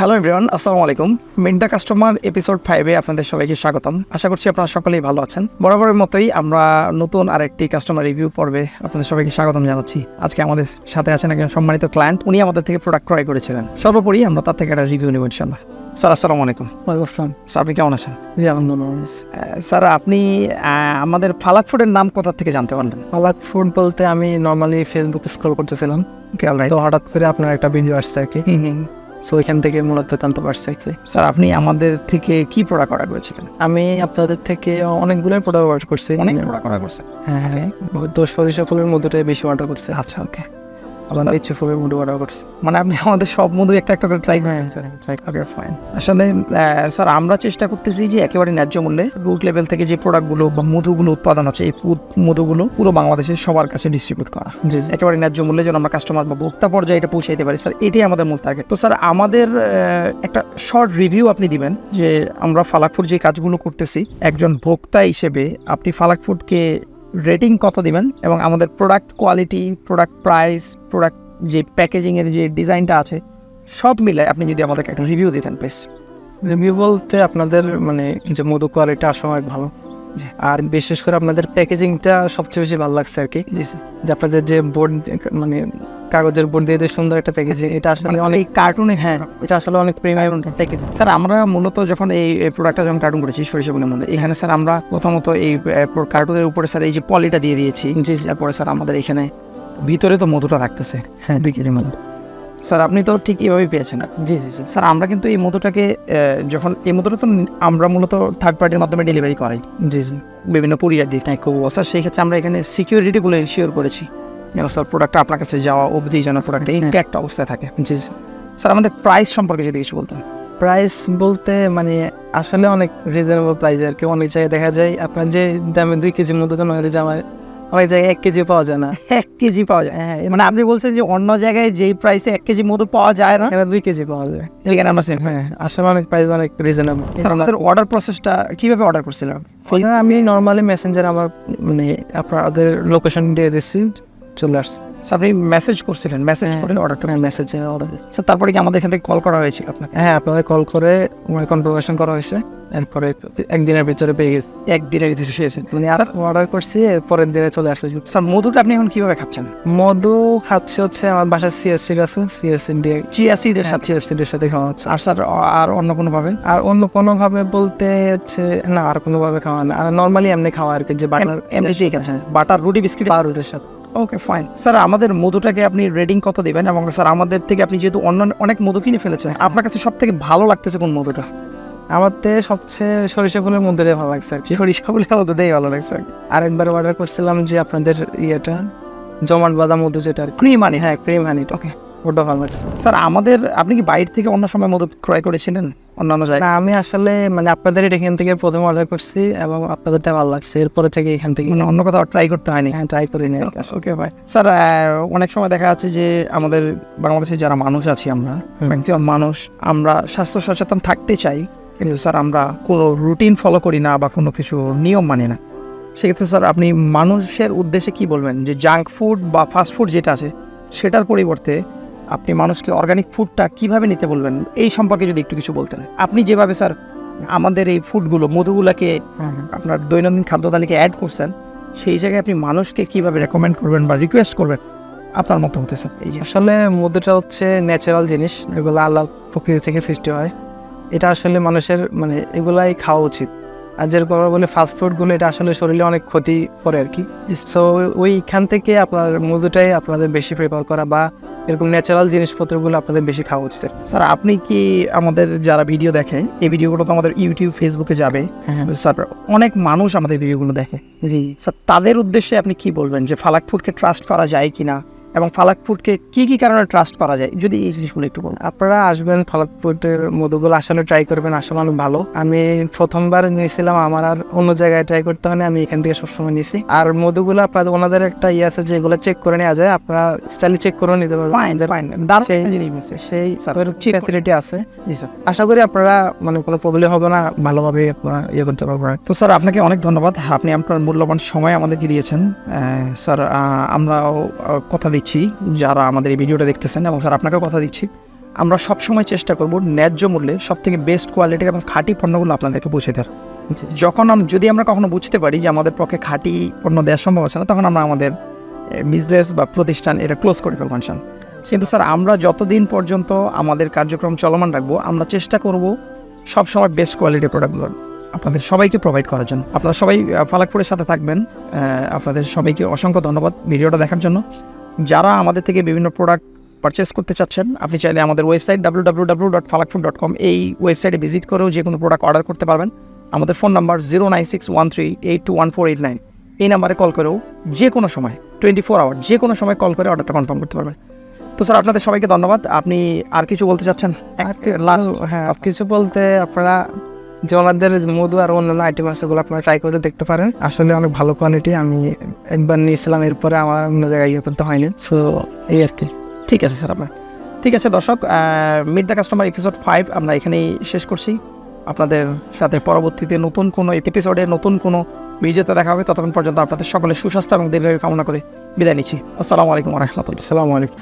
Hello everyone আসসালামু আলাইকুম মিন্টা customer episode ফাইভে আপনাদের সবাইকে স্বাগতম। আশা করছি আপনারা সকলেই ভালো আছেন। বরাবরের মতোই আমরা নতুন আরেকটি কাস্টমার রিভিউ পর্বে আপনাদের সবাইকে স্বাগতম জানাচ্ছি। আজকে আমাদের সাথে আছেন একজন সম্মানিত ক্লায়েন্ট উনি আমাদের থেকে প্রোডাক্ট ক্রয় করেছিলেন। সর্বোপরি আমরা তার থেকে একটা রিভিউ নেব ইনশাল্লাহ স্যার আসসালামু আলাইকুম। ওয়ালাইকুম স্যার আপনি কেমন আছেন? জি আলহামদুলিল্লাহ স্যার আপনি আমাদের ফালাক ফুডের নাম কোথা থেকে জানতে পারলেন? পালাক ফুড বলতে আমি নর্মালি ফেসবুক স্ক্রল করতেছিলাম। তো হঠাৎ করে আপনার একটা ভিডিও আসছে আর কি। সো এখান থেকে মূলত জানতে পারছি স্যার আপনি আমাদের থেকে কি প্রোডাক্ট অর্ডার করেছিলেন? আমি আপনাদের থেকে অনেকগুলো প্রোডাক্ট অর্ডার করছি। অনেক প্রোডাক্ট অর্ডার করছি হ্যাঁ হ্যাঁ। তো সরিষা ফুলের মধ্যে বেশি অর্ডার করছি। আচ্ছা ওকে আবার ইচ্ছে ফুলের মধ্যে অর্ডার করছি। মানে আপনি আমাদের সব মধু একটা একটা করে ট্রাই স্যার ওকে ফাইন আসলে স্যার আমরা চেষ্টা করতেছি যে একেবারে ন্যায্য মূল্যে রুট লেভেল থেকে যে প্রোডাক্টগুলো বা মধুগুলো উৎপাদন হচ্ছে এই মধুগুলো পুরো বাংলাদেশের সবার কাছে ডিস্ট্রিবিউট করা। জি জি। একেবারে ন্যায্য মূল্যে যেন আমরা কাস্টমার বা ভোক্তা পর্যায়ে এটা পৌঁছাইতে পারি। স্যার এটাই আমাদের মূল টার্গেট তো স্যার আমাদের একটা শর্ট রিভিউ আপনি দিবেন যে আমরা ফালাকফুড যে কাজগুলো করতেছি একজন ভোক্তা হিসেবে আপনি ফালাকফুডকে রেটিং কত দিবেন এবং আমাদের product quality product price product যে প্যাকেজিংয়ের যে ডিজাইনটা আছে সব মিলে আপনি যদি আমাদেরকে একটা রিভিউ দিতেন প্লিজ রিভিউ বলতে আপনাদের মানে যে মধু কোয়ালিটি আসলে অনেক ভালো। আর বিশেষ করে আপনাদের প্যাকেজিংটা সবচেয়ে বেশি ভালো লাগছে আর কি। যে আপনাদের যে বোর্ড মানে কাগজের উপর দিয়ে যে সুন্দর একটা প্যাকেজিং এটা আসলে মানে অনেক কার্টুনে হ্যাঁ এটা আসলে অনেক প্রিমিয়াম প্যাকেজিং স্যার আমরা মূলত যখন এই প্রোডাক্টটা যখন কার্টুন করেছি সরিষা বলে মধ্যে এখানে স্যার আমরা প্রথমত এই কার্টুনের উপরে স্যার এই যে পলিটা দিয়ে দিয়েছি জি পরে স্যার আমাদের এখানে ভিতরে তো মধুটা থাকতেছে হ্যাঁ। দুই কেজি মধু স্যার আপনি তো ঠিক এভাবেই পেয়েছেন। জি জি জি। স্যার আমরা কিন্তু এই মধুটাকে যখন এই মধুটা তো আমরা মূলত থার্ড পার্টির মাধ্যমে ডেলিভারি করাই। জি জি। বিভিন্ন কুরিয়ার দিয়ে। স্যার সেই ক্ষেত্রে আমরা এখানে সিকিউরিটিগুলো এনশিওর করেছি। স্যার প্রোডাক্টটা আপনার কাছে যাওয়া অবধি যেন প্রোডাক্টটা ইনট্যাক্ট অবস্থায় থাকে। জি জি স্যার আমাদের প্রাইস সম্পর্কে যদি কিছু বলতেন। প্রাইস বলতে মানে আসলে অনেক রিজনেবল প্রাইস আর কি। অনেক জায়গায় দেখা যায় আপনার যে দামে দুই কেজির মধ্যে তো নয় জামায় অনেক জায়গায় এক কেজি পাওয়া যায় না। এক কেজি পাওয়া যায়? হ্যাঁ মানে আপনি বলছেন যে অন্য জায়গায় যেই প্রাইসে এক কেজি মধু পাওয়া যায় না? এখানে দুই কেজি পাওয়া যায়। সেখানে আমরা same। হ্যাঁ আসলে অনেক প্রাইস অনেক রিজনেবল স্যার আমাদের অর্ডার প্রসেসটা কীভাবে অর্ডার করছিলাম আমি নর্মালি মেসেঞ্জার আমার মানে আপনাদের লোকেশন দিয়ে দিচ্ছি চলে আসছে। আপনি মেসেজ করছিলেন মেসেজ হ্যাঁ। করে অর্ডারটা মেসেজে অর্ডার স্যার তারপরে কি আমাদের এখান থেকে কল করা হয়েছিল আপনাকে? হ্যাঁ আপনাদের কল করে কনফার্মেশন করা হয়েছে। এরপরে একদিনের ভিতরে পেয়ে গেছি। একদিনের ভিতরে এসেছেন মানে আর অর্ডার করছি পরের দিনে চলে আসছে স্যার মধুটা আপনি এখন কীভাবে খাচ্ছেন? মধু খাচ্ছে হচ্ছে আমার বাসায় সিএসসি আছে সিএসসি দিয়ে চিয়া সিডের সাথে? সিএসসি এর সাথে খাওয়া হচ্ছে। আর স্যার আর অন্য কোনো ভাবে? আর অন্য কোনোভাবে বলতে হচ্ছে না আর কোনোভাবে খাওয়া না। আর নর্মালি এমনি খাওয়া আর কি যে বাটার এমনিতেই খাচ্ছেন। বাটার রুটি বিস্কিট? আর রুটির সাথে। ওকে ফাইন স্যার আমাদের মধুটাকে আপনি রেডিং কত দেবেন? এবং স্যার আমাদের থেকে আপনি যেহেতু অন্য অনেক মধু কিনে ফেলেছেন আপনার কাছে সব থেকে ভালো লাগতেছে কোন মধুটা? আমার তো সবচেয়ে সরিষা ফুলের মধ্যে ভালো লাগছে আর কি। সরিষা বলে মধুটাই ভালো লাগছে আর আরেকবার অর্ডার করছিলাম যে আপনাদের ইয়েটা জমাট বাদাম মধু যেটা ক্রিম আনি হ্যাঁ ক্রিম আনি ওকে ওটা ভালো লাগছে স্যার আমাদের আপনি কি বাইরে থেকে অন্য সময় মধু ক্রয় করেছিলেন? অন্যান্য জায়গায়? না আমি আসলে মানে আপনাদের এখান থেকে প্রথম অর্ডার করছি এবং আপনাদেরটা ভালো লাগছে। এরপরে থেকে এখান থেকে মানে অন্য কোথাও ট্রাই করতে হয়নি? হ্যাঁ ট্রাই করি না ওকে ভাই স্যার অনেক সময় দেখা যাচ্ছে যে আমাদের বাংলাদেশে যারা মানুষ আছি আমরা ম্যাক্সিমাম মানুষ আমরা স্বাস্থ্য সচেতন থাকতে চাই কিন্তু স্যার আমরা কোনো রুটিন ফলো করি না বা কোনো কিছু নিয়ম মানি না। সেক্ষেত্রে স্যার আপনি মানুষের উদ্দেশ্যে কি বলবেন? যে জাঙ্ক ফুড বা ফাস্ট ফুড যেটা আছে সেটার পরিবর্তে আপনি মানুষকে অর্গানিক ফুডটা কীভাবে নিতে বলবেন এই সম্পর্কে যদি একটু কিছু বলতেন। আপনি যেভাবে স্যার আমাদের এই ফুডগুলো মধুগুলোকে আপনার দৈনন্দিন খাদ্য তালিকায় অ্যাড করছেন সেই জায়গায় আপনি মানুষকে কীভাবে রেকমেন্ড করবেন বা রিকোয়েস্ট করবেন আপনার মতো হতে স্যার এই আসলে মধুটা হচ্ছে ন্যাচারাল জিনিস এগুলো আল্লাহ প্রকৃতি থেকে সৃষ্টি হয়। এটা আসলে মানুষের মানে এগুলাই খাওয়া উচিত। আর যেরকম বলি ফাস্ট ফুডগুলো এটা আসলে শরীরে অনেক ক্ষতি করে আর কি সো ওইখান থেকে আপনার মধুটাই আপনাদের বেশি প্রেফার করা বা এরকম ন্যাচারাল জিনিসপত্রগুলো আপনাদের বেশি খাওয়া উচিত। স্যার আপনি কি আমাদের যারা ভিডিও দেখেন এই ভিডিওগুলো তো আমাদের ইউটিউব ফেসবুকে যাবে। হ্যাঁ। স্যার অনেক মানুষ আমাদের ভিডিওগুলো দেখে। জি। স্যার তাদের উদ্দেশ্যে আপনি কি বলবেন যে ফালাক ফুডকে ট্রাস্ট করা যায় কিনা? এবং ফালাক ফুডকে কি কি কারণে ট্রাস্ট করা যায়? যদি এই জিনিসগুলো একটু বলুন। আপনারা আসবেন ফালাকপুরের মধুগুলো আসলে ট্রাই করবেন আসলে অনেক ভালো। আমি প্রথমবার নিয়েছিলাম আমার আর অন্য জায়গায় ট্রাই করতে হয় না আমি এখান থেকে সবসময় নিয়েছি। আর মধুগুলো আপনাদের ওনাদের একটা ইয়ে আছে যেগুলো চেক করে নেওয়া যায় আপনারা স্টাইলি চেক করে নিতে পারবেন। সেই- ফ্যাসিলিটি আছে। জি স্যার আশা করি আপনারা মানে কোনো প্রবলেম হবে না ভালোভাবে আপনারা ইয়ে করতে পারবেন। তো স্যার আপনাকে অনেক ধন্যবাদ। আপনি আপনার মূল্যবান সময় আমাদেরকে দিয়েছেন। স্যার আমরাও কথা দিচ্ছি যারা আমাদের এই ভিডিওটা দেখতেছেন এবং স্যার আপনাকেও কথা দিচ্ছি। আমরা সবসময় চেষ্টা করব ন্যায্য মূল্যে সব থেকে বেস্ট কোয়ালিটির এবং খাঁটি পণ্যগুলো আপনাদেরকে পৌঁছে দেওয়ার। যখন যদি আমরা কখনো বুঝতে পারি যে আমাদের পক্ষে খাঁটি পণ্য দেওয়া সম্ভব আছে না তখন আমরা আমাদের বিজনেস বা প্রতিষ্ঠান এটা ক্লোজ করে ফেলব। কিন্তু স্যার আমরা যতদিন পর্যন্ত আমাদের কার্যক্রম চলমান রাখব আমরা চেষ্টা করব সবসময় বেস্ট কোয়ালিটির প্রোডাক্টগুলো আপনাদের সবাইকে প্রোভাইড করার জন্য। আপনারা সবাই ফালাকপুরের সাথে থাকবেন। আপনাদের সবাইকে অসংখ্য ধন্যবাদ ভিডিওটা দেখার জন্য। যারা আমাদের থেকে বিভিন্ন প্রোডাক্ট পারচেস করতে চাচ্ছেন আপনি চাইলে আমাদের website W W W dot Falakfood dot com এই ওয়েবসাইটে ভিজিট করেও যে কোনো প্রোডাক্ট অর্ডার করতে পারবেন। আমাদের phone number zero nine six one three eight two one four eight nine এই নাম্বারে কল করেও যে কোনো সময় টোয়েন্টি ফোর আওয়ার যে কোনো সময় কল করে অর্ডারটা কনফার্ম করতে পারবেন। তো স্যার আপনাদের সবাইকে ধন্যবাদ। আপনি আর কিছু বলতে চাচ্ছেন? হ্যাঁ কিছু বলতে আপনারা ওনাদের মধু আর অন্যান্য আইটেম আছে ওগুলো আপনারা ট্রাই করে দেখতে পারেন। আসলে অনেক ভালো কোয়ালিটি আমি একবার নিয়েছিলাম, এরপরে আমার অন্য জায়গায় ইয়ে করতে হয়নি। সো এই আর কি। ঠিক আছে স্যার আপনার। ঠিক আছে দর্শক meet the customer episode five আমরা এখানেই শেষ করছি। আপনাদের সাথে পরবর্তীতে নতুন কোনো এপিসোডে নতুন কোনো ভিডিওতে দেখা হবে। ততক্ষণ পর্যন্ত আপনাদের সকলের সুস্বাস্থ্য এবং দীর্ঘায়ু কামনা করে বিদায় নিচ্ছি। আসসালামু আলাইকুম রহমতুল্লাহ। আসসালামু আলাইকুম।